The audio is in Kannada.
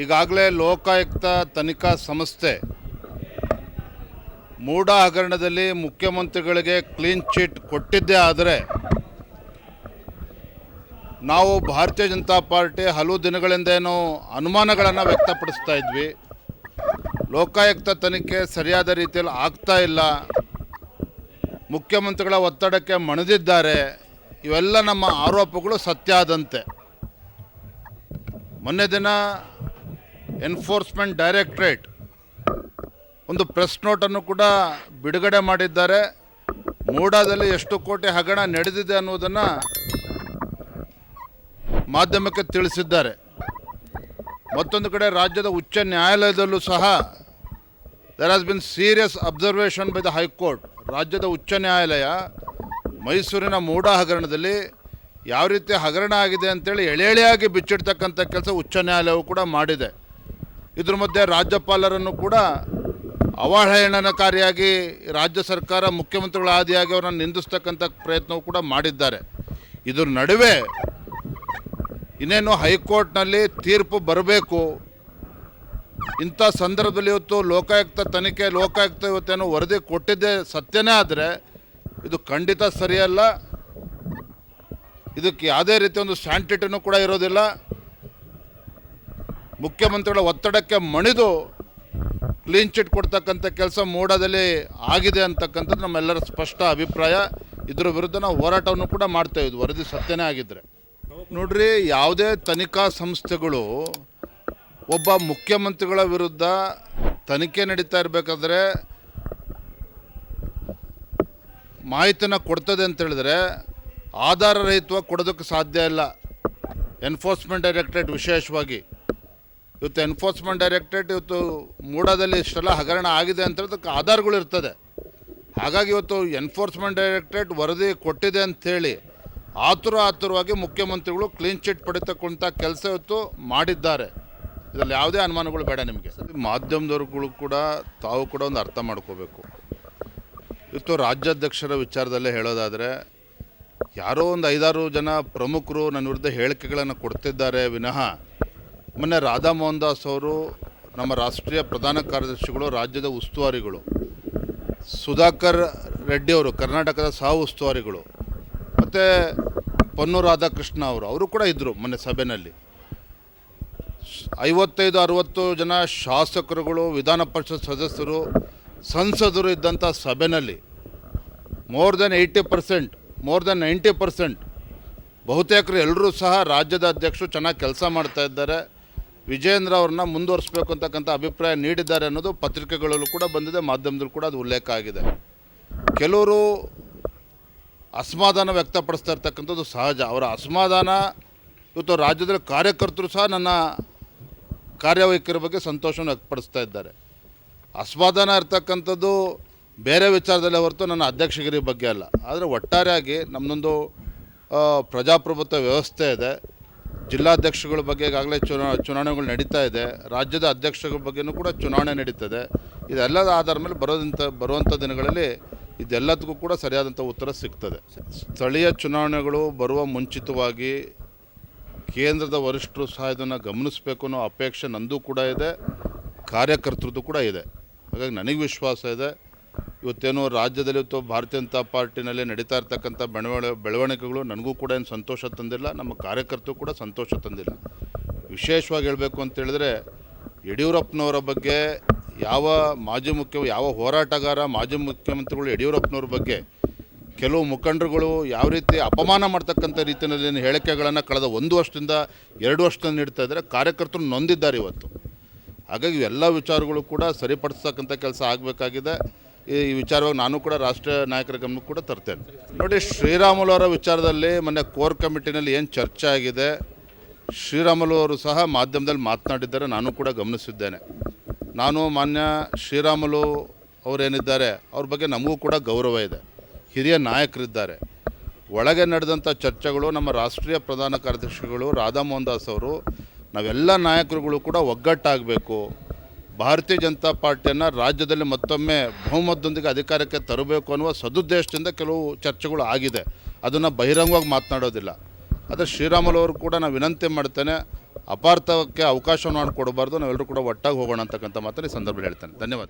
ಈಗಾಗಲೇ ಲೋಕಾಯುಕ್ತ ತನಿಖಾ ಸಂಸ್ಥೆ ಮೂಢ ಹಗರಣದಲ್ಲಿ ಮುಖ್ಯಮಂತ್ರಿಗಳಿಗೆ ಕ್ಲೀನ್ ಚಿಟ್ ಕೊಟ್ಟಿದ್ದೇ ಆದರೆ ನಾವು ಭಾರತೀಯ ಜನತಾ ಪಾರ್ಟಿ ಹಲವು ದಿನಗಳಿಂದ ಏನು ಅನುಮಾನಗಳನ್ನು ವ್ಯಕ್ತಪಡಿಸ್ತಾ ಇದ್ವಿ. ಲೋಕಾಯುಕ್ತ ತನಿಖೆ ಸರಿಯಾದ ರೀತಿಯಲ್ಲಿ ಆಗ್ತಾ ಇಲ್ಲ. ಮುಖ್ಯಮಂತ್ರಿಗಳ ಒತ್ತಡಕ್ಕೆ ಮಣಿದಿದ್ದಾರೆ. ಇವೆಲ್ಲ ನಮ್ಮ ಆರೋಪಗಳು ಸತ್ಯ ಆದಂತೆ. ಮೊನ್ನೆ ದಿನ ಎನ್ಫೋರ್ಸ್ಮೆಂಟ್ ಡೈರೆಕ್ಟ್ರೇಟ್ ಒಂದು ಪ್ರೆಸ್ ನೋಟನ್ನು ಕೂಡ ಬಿಡುಗಡೆ ಮಾಡಿದ್ದಾರೆ. ಮೂಡಾದಲ್ಲಿ ಎಷ್ಟು ಕೋಟಿ ಹಗರಣ ನಡೆದಿದೆ ಅನ್ನೋದನ್ನು ಮಾಧ್ಯಮಕ್ಕೆ ತಿಳಿಸಿದ್ದಾರೆ. ಮತ್ತೊಂದು ಕಡೆ ರಾಜ್ಯದ ಉಚ್ಚ ನ್ಯಾಯಾಲಯದಲ್ಲೂ ಸಹ there has been serious observation by the high court ರಾಜ್ಯದ ಉಚ್ಚ ನ್ಯಾಯಾಲಯ ಮೈಸೂರಿನ ಮೂಡಾ ಹಗರಣದಲ್ಲಿ ಯಾವ ರೀತಿ ಹಗರಣ ಆಗಿದೆ ಅಂತೇಳಿ ಎಳೆ ಎಳೆಯಾಗಿ ಬಿಚ್ಚಿಡ್ತಕ್ಕಂಥ ಕೆಲಸ ಉಚ್ಚ ನ್ಯಾಯಾಲಯವು ಕೂಡ ಮಾಡಿದೆ. ಇದ್ರ ಮಧ್ಯೆ ರಾಜ್ಯಪಾಲರನ್ನು ಕೂಡ ಅವಹೇಳನಕಾರಿಯಾಗಿ ರಾಜ್ಯ ಸರ್ಕಾರ ಮುಖ್ಯಮಂತ್ರಿಗಳ ಆದಿಯಾಗಿ ಅವರನ್ನು ನಿಂದಿಸ್ತಕ್ಕಂಥ ಪ್ರಯತ್ನವು ಕೂಡ ಮಾಡಿದ್ದಾರೆ. ಇದ್ರ ನಡುವೆ ಇನ್ನೇನು ಹೈಕೋರ್ಟ್ನಲ್ಲಿ ತೀರ್ಪು ಬರಬೇಕು. ಇಂಥ ಸಂದರ್ಭದಲ್ಲಿ ಇವತ್ತು ಲೋಕಾಯುಕ್ತ ತನಿಖೆ, ಲೋಕಾಯುಕ್ತ ಇವತ್ತೇನು ವರದಿ ಕೊಟ್ಟಿದ್ದೆ ಸತ್ಯನೇ ಆದರೆ ಇದು ಖಂಡಿತ ಸರಿಯಲ್ಲ. ಇದಕ್ಕೆ ಯಾವುದೇ ರೀತಿ ಒಂದು ಸ್ಯಾಂಟಿಟಿನೂ ಕೂಡ ಇರೋದಿಲ್ಲ. ಮುಖ್ಯಮಂತ್ರಿಗಳ ಒತ್ತಡಕ್ಕೆ ಮಣಿದು ಕ್ಲೀನ್ ಚಿಟ್ ಕೊಡ್ತಕ್ಕಂಥ ಕೆಲಸ ಮೂಡದಲ್ಲಿ ಆಗಿದೆ ಅಂತಕ್ಕಂಥದ್ದು ನಮ್ಮೆಲ್ಲರ ಸ್ಪಷ್ಟ ಅಭಿಪ್ರಾಯ. ಇದ್ರ ವಿರುದ್ಧ ನಾವು ಹೋರಾಟವನ್ನು ಕೂಡ ಮಾಡ್ತಾ ಇದ್ವಿ. ವರದಿ ಸತ್ಯನೇ ಆಗಿದ್ದರೆ ನೋಡ್ರಿ, ಯಾವುದೇ ತನಿಖಾ ಸಂಸ್ಥೆಗಳು ಒಬ್ಬ ಮುಖ್ಯಮಂತ್ರಿಗಳ ವಿರುದ್ಧ ತನಿಖೆ ನಡೀತಾ ಇರಬೇಕಾದ್ರೆ ಮಾಹಿತಿನ ಕೊಡ್ತದೆ ಅಂತ ಹೇಳಿದ್ರೆ ಆಧಾರ ರಹಿತವಾಗಿ ಕೊಡೋದಕ್ಕೆ ಸಾಧ್ಯ ಇಲ್ಲ. ಎನ್ಫೋರ್ಸ್ಮೆಂಟ್ ಡೈರೆಕ್ಟರೇಟ್ ವಿಶೇಷವಾಗಿ. ಇವತ್ತು ಎನ್ಫೋರ್ಸ್ಮೆಂಟ್ ಡೈರೆಕ್ಟರೇಟ್ ಇವತ್ತು ಮೂಡಾದಲ್ಲಿ ಇಷ್ಟೆಲ್ಲ ಹಗರಣ ಆಗಿದೆ ಅಂತ ಹೇಳೋದಕ್ಕೆ ಆಧಾರಗಳು ಇರ್ತದೆ. ಹಾಗಾಗಿ ಇವತ್ತು ಎನ್ಫೋರ್ಸ್ಮೆಂಟ್ ಡೈರೆಕ್ಟರೇಟ್ ವರದಿ ಕೊಟ್ಟಿದೆ ಅಂಥೇಳಿ ಆತುರ ಆತುರವಾಗಿ ಮುಖ್ಯಮಂತ್ರಿಗಳು ಕ್ಲೀನ್ ಚಿಟ್ ಪಡಿತಕ್ಕಂಥ ಕೆಲಸ ಇವತ್ತು ಮಾಡಿದ್ದಾರೆ. ಇದರಲ್ಲಿ ಯಾವುದೇ ಅನುಮಾನಗಳು ಬೇಡ ನಿಮಗೆ. ಮಾಧ್ಯಮದವ್ರುಗಳು ಕೂಡ ತಾವು ಕೂಡ ಒಂದು ಅರ್ಥ ಮಾಡ್ಕೋಬೇಕು. ಇವತ್ತು ರಾಜ್ಯಾಧ್ಯಕ್ಷರ ವಿಚಾರದಲ್ಲೇ ಹೇಳೋದಾದರೆ, ಯಾರೋ ಒಂದು ಐದಾರು ಜನ ಪ್ರಮುಖರು ನನ್ನ ವಿರುದ್ಧ ಹೇಳಿಕೆಗಳನ್ನು ಕೊಡ್ತಿದ್ದಾರೆ ವಿನಃ ಮೊನ್ನೆ ರಾಧಾ ಮೋಹನ್ ದಾಸ್ ಅವರು ನಮ್ಮ ರಾಷ್ಟ್ರೀಯ ಪ್ರಧಾನ ಕಾರ್ಯದರ್ಶಿಗಳು, ರಾಜ್ಯದ ಉಸ್ತುವಾರಿಗಳು, ಸುಧಾಕರ್ ರೆಡ್ಡಿ ಅವರು, ಕರ್ನಾಟಕದ ಸಹ ಉಸ್ತುವಾರಿಗಳು, ಮತ್ತು ಪೊನ್ನು ರಾಧಾಕೃಷ್ಣ ಅವರು ಅವರು ಕೂಡ ಇದ್ದರು ಮೊನ್ನೆ ಸಭೆಯಲ್ಲಿ ಐವತ್ತೈದು, ಅರವತ್ತು ಜನ ಶಾಸಕರುಗಳು, ವಿಧಾನ ಪರಿಷತ್ ಸದಸ್ಯರು, ಸಂಸದರು ಇದ್ದಂಥ ಸಭೆಯಲ್ಲಿ more than eighty percent, more than ninety percent ಬಹುತೇಕರು ಎಲ್ಲರೂ ಸಹ ರಾಜ್ಯದ ಅಧ್ಯಕ್ಷರು ಚೆನ್ನಾಗಿ ಕೆಲಸ ಮಾಡ್ತಾ ಇದ್ದಾರೆ. ವಿಜೇಂದ್ರ ಅವ್ರನ್ನ ಮುಂದುವರಿಸಬೇಕು ಅಂತಕ್ಕಂಥ ಅಭಿಪ್ರಾಯ ನೀಡಿದ್ದಾರೆ ಅನ್ನೋದು ಪತ್ರಿಕೆಗಳಲ್ಲೂ ಕೂಡ ಬಂದಿದೆ, ಮಾಧ್ಯಮದಲ್ಲೂ ಕೂಡ ಅದು ಉಲ್ಲೇಖ ಆಗಿದೆ. ಕೆಲವರು ಅಸಮಾಧಾನ ವ್ಯಕ್ತಪಡಿಸ್ತಾ ಇರ್ತಕ್ಕಂಥದ್ದು ಸಹಜ. ಅವರ ಅಸಮಾಧಾನ ಇವತ್ತು ರಾಜ್ಯದಲ್ಲಿ ಕಾರ್ಯಕರ್ತರು ಸಹ ನನ್ನ ಕಾರ್ಯವೈಖರಿ ಬಗ್ಗೆ ಸಂತೋಷವನ್ನು ವ್ಯಕ್ತಪಡಿಸ್ತಾ ಇದ್ದಾರೆ. ಅಸಮಾಧಾನ ಇರ್ತಕ್ಕಂಥದ್ದು ಬೇರೆ ವಿಚಾರದಲ್ಲೇ ಹೊರತು ನನ್ನ ಅಧ್ಯಕ್ಷಗಿರಿ ಬಗ್ಗೆ ಅಲ್ಲ. ಆದರೆ ಒಟ್ಟಾರೆಯಾಗಿ ನಮ್ಮದೊಂದು ಪ್ರಜಾಪ್ರಭುತ್ವ ವ್ಯವಸ್ಥೆ ಇದೆ. ಜಿಲ್ಲಾಧ್ಯಕ್ಷಗಳ ಬಗ್ಗೆ ಈಗಾಗಲೇ ಚುನಾ, ಚುನಾವಣೆಗಳು ನಡೀತಾ ಇದೆ. ರಾಜ್ಯದ ಅಧ್ಯಕ್ಷಗಳ ಬಗ್ಗೆನೂ ಕೂಡ ಚುನಾವಣೆ ನಡೀತದೆ. ಇದೆಲ್ಲದ ಆಧಾರ ಮೇಲೆ ಬರೋದಂಥ ಬರುವಂಥ ದಿನಗಳಲ್ಲಿ ಇದೆಲ್ಲದಕ್ಕೂ ಕೂಡ ಸರಿಯಾದಂಥ ಉತ್ತರ ಸಿಗ್ತದೆ. ಸ್ಥಳೀಯ ಚುನಾವಣೆಗಳು ಬರುವ ಮುಂಚಿತವಾಗಿ ಕೇಂದ್ರದ ವರಿಷ್ಠರು ಸಹ ಇದನ್ನು ಗಮನಿಸಬೇಕು ಅನ್ನೋ ಅಪೇಕ್ಷೆ ನಂದು ಕೂಡ ಇದೆ. ಕಾರ್ಯಕರ್ತರದ್ದು ಕೂಡ ಇದೆ. ಹಾಗಾಗಿ ನನಗೆ ವಿಶ್ವಾಸ ಇದೆ. ಇವತ್ತೇನು ರಾಜ್ಯದಲ್ಲಿ ಅಥವಾ ಭಾರತೀಯ ಜನತಾ ಪಾರ್ಟಿನಲ್ಲಿ ನಡೀತಾ ಇರ್ತಕ್ಕಂಥ ಬೆಳವಣ, ಬೆಳವಣಿಗೆಗಳು ನನಗೂ ಕೂಡ ಏನು ಸಂತೋಷ ತಂದಿಲ್ಲ, ನಮ್ಮ ಕಾರ್ಯಕರ್ತರು ಕೂಡ ಸಂತೋಷ ತಂದಿಲ್ಲ. ವಿಶೇಷವಾಗಿ ಹೇಳಬೇಕು ಅಂತೇಳಿದ್ರೆ ಯಡಿಯೂರಪ್ಪನವರ ಬಗ್ಗೆ ಯಾವ ಮಾಜಿ ಮುಖ್ಯ, ಯಾವ ಹೋರಾಟಗಾರ, ಮಾಜಿ ಮುಖ್ಯಮಂತ್ರಿಗಳು ಯಡಿಯೂರಪ್ಪನವ್ರ ಬಗ್ಗೆ ಕೆಲವು ಮುಖಂಡರುಗಳು ಯಾವ ರೀತಿ ಅಪಮಾನ ಮಾಡ್ತಕ್ಕಂಥ ರೀತಿಯಲ್ಲಿ ಹೇಳಿಕೆಗಳನ್ನು ಕಳೆದ ಒಂದು ವರ್ಷದಿಂದ, ಎರಡು ವರ್ಷದಿಂದ ನೀಡ್ತಾ ಇದ್ದಾರೆ, ಕಾರ್ಯಕರ್ತರು ನೊಂದಿದ್ದಾರೆ ಇವತ್ತು. ಹಾಗಾಗಿ ಎಲ್ಲ ವಿಚಾರಗಳು ಕೂಡ ಸರಿಪಡಿಸ್ತಕ್ಕಂಥ ಕೆಲಸ ಆಗಬೇಕಾಗಿದೆ. ಈ ವಿಚಾರವಾಗಿ ನಾನು ಕೂಡ ರಾಷ್ಟ್ರೀಯ ನಾಯಕರ ಗಮನಕ್ಕೆ ಕೂಡ ತರ್ತೇನೆ. ನೋಡಿ, ಶ್ರೀರಾಮುಲು ಅವರ ವಿಚಾರದಲ್ಲಿ ಮೊನ್ನೆ ಕೋರ್ ಕಮಿಟಿನಲ್ಲಿ ಏನು ಚರ್ಚೆ ಆಗಿದೆ, ಶ್ರೀರಾಮುಲು ಅವರು ಸಹ ಮಾಧ್ಯಮದಲ್ಲಿ ಮಾತನಾಡಿದ್ದಾರೆ, ನಾನು ಕೂಡ ಗಮನಿಸಿದ್ದೇನೆ. ನಾನು ಮಾನ್ಯ ಶ್ರೀರಾಮುಲು ಅವರೇನಿದ್ದಾರೆ, ಅವ್ರ ಬಗ್ಗೆ ನಮಗೂ ಕೂಡ ಗೌರವ ಇದೆ. ಹಿರಿಯ ನಾಯಕರಿದ್ದಾರೆ. ಒಳಗೆ ನಡೆದಂಥ ಚರ್ಚೆಗಳು ನಮ್ಮ ರಾಷ್ಟ್ರೀಯ ಪ್ರಧಾನ ಕಾರ್ಯದರ್ಶಿಗಳು ರಾಧಾ ಮೋಹನ್ ದಾಸ್ ಅವರು, ನಾವೆಲ್ಲ ನಾಯಕರುಗಳು ಕೂಡ ಒಗ್ಗಟ್ಟಾಗಬೇಕು. ಭಾರತೀಯ ಜನತಾ ಪಾರ್ಟಿಯನ್ನು ರಾಜ್ಯದಲ್ಲಿ ಮತ್ತೊಮ್ಮೆ ಬಹುಮತದೊಂದಿಗೆ ಅಧಿಕಾರಕ್ಕೆ ತರಬೇಕು ಅನ್ನುವ ಸದುದ್ದೇಶದಿಂದ ಕೆಲವು ಚರ್ಚೆಗಳು ಆಗಿದೆ. ಅದನ್ನು ಬಹಿರಂಗವಾಗಿ ಮಾತನಾಡೋದಿಲ್ಲ. ಆದರೆ ಶ್ರೀರಾಮುಲು ಅವರು ಕೂಡ ನಾನು ವಿನಂತಿ ಮಾಡ್ತೇನೆ, ಅಪಾರ್ಥಕ್ಕೆ ಅವಕಾಶವನ್ನು ಮಾಡಿಕೊಡಬಾರ್ದು ನಾವೆಲ್ಲರೂ ಕೂಡ ಒಟ್ಟಾಗಿ ಹೋಗೋಣ ಅಂತಕ್ಕಂಥ ಮಾತನ್ನು ಈ ಸಂದರ್ಭದಲ್ಲಿ ಹೇಳ್ತೇನೆ. ಧನ್ಯವಾದ.